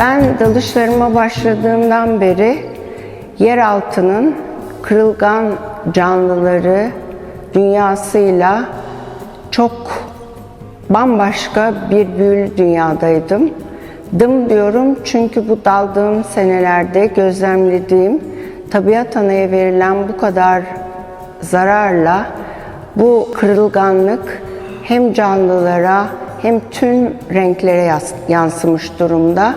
Ben dalışlarıma başladığımdan beri yeraltının kırılgan canlıları dünyasıyla çok bambaşka bir büyülü dünyadaydım. Dım diyorum çünkü bu daldığım senelerde gözlemlediğim tabiat anaya verilen bu kadar zararla bu kırılganlık hem canlılara hem tüm renklere yansımış durumda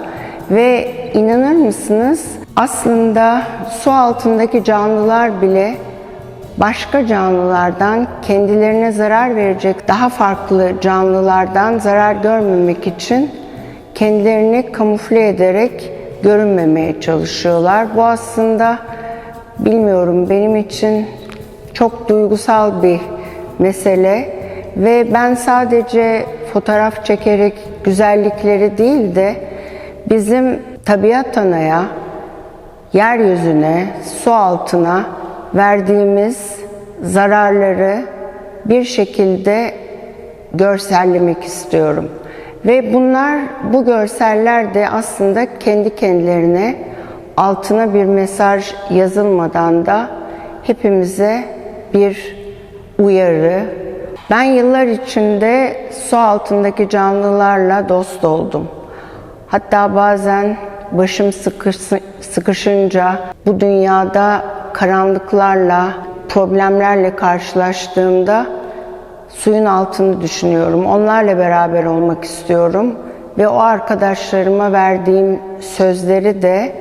ve inanır mısınız aslında su altındaki canlılar bile başka canlılardan kendilerine zarar verecek daha farklı canlılardan zarar görmemek için kendilerini kamufle ederek görünmemeye çalışıyorlar. Bu aslında bilmiyorum benim için çok duygusal bir mesele ve ben sadece fotoğraf çekerek güzellikleri değil de bizim tabiat anaya, yeryüzüne, su altına verdiğimiz zararları bir şekilde görsellemek istiyorum. Ve bunlar, bu görseller de aslında kendi kendilerine altına bir mesaj yazılmadan da hepimize bir uyarı. Ben yıllar içinde su altındaki canlılarla dost oldum. Hatta bazen başım sıkışı- sıkışınca bu dünyada karanlıklarla, problemlerle karşılaştığımda suyun altını düşünüyorum. Onlarla beraber olmak istiyorum ve o arkadaşlarıma verdiğim sözleri de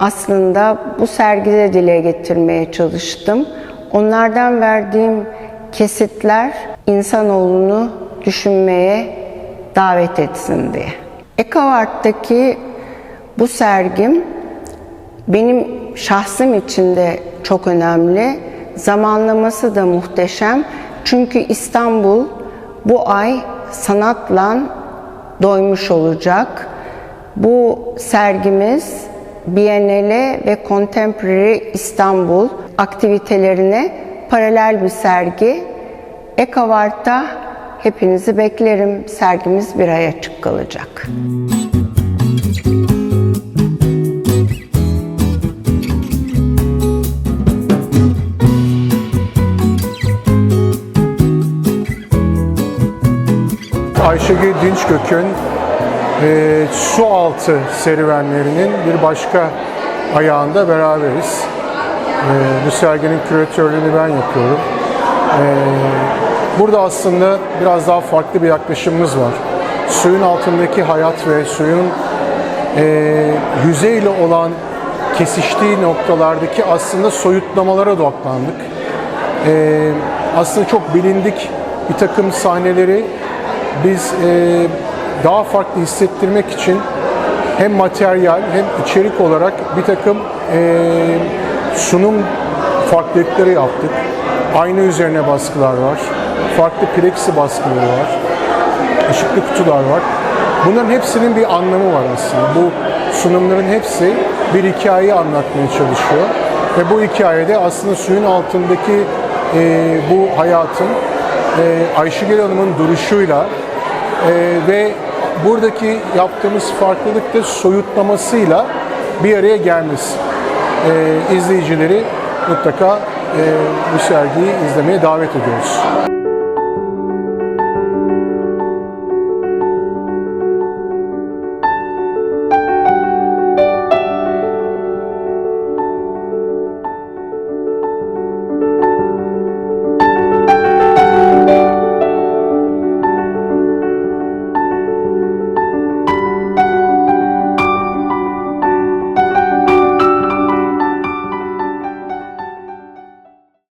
aslında bu sergide dile getirmeye çalıştım. Onlardan verdiğim kesitler insanoğlunu düşünmeye davet etsin diye. Ekoart'taki bu sergim benim şahsım için de çok önemli. Zamanlaması da muhteşem. Çünkü İstanbul bu ay sanatla doymuş olacak. Bu sergimiz Biennale ve Contemporary İstanbul aktivitelerine paralel bir sergi. Ekovart'ta hepinizi beklerim. Sergimiz bir ay açık kalacak. Ayşegül Dinçgök'ün e, su altı serüvenlerinin bir başka ayağında beraberiz. E, bu serginin küratörlüğünü ben yapıyorum. E, burada aslında biraz daha farklı bir yaklaşımımız var. Suyun altındaki hayat ve suyun e, yüzeyle olan kesiştiği noktalardaki aslında soyutlamalara odaklandık. E, aslında çok bilindik bir takım sahneleri biz e, daha farklı hissettirmek için hem materyal hem içerik olarak bir takım e, sunum farklılıkları yaptık. Ayna üzerine baskılar var. Farklı plexi baskıları var. Işıklı kutular var. Bunların hepsinin bir anlamı var aslında. Bu sunumların hepsi bir hikayeyi anlatmaya çalışıyor. Ve bu hikayede aslında suyun altındaki e, bu hayatın e, Ayşegül Hanım'ın duruşuyla e, ve buradaki yaptığımız farklılık da soyutlamasıyla bir araya gelmesi. E, izleyicileri mutlaka e, bu sergiyi izlemeye davet ediyoruz.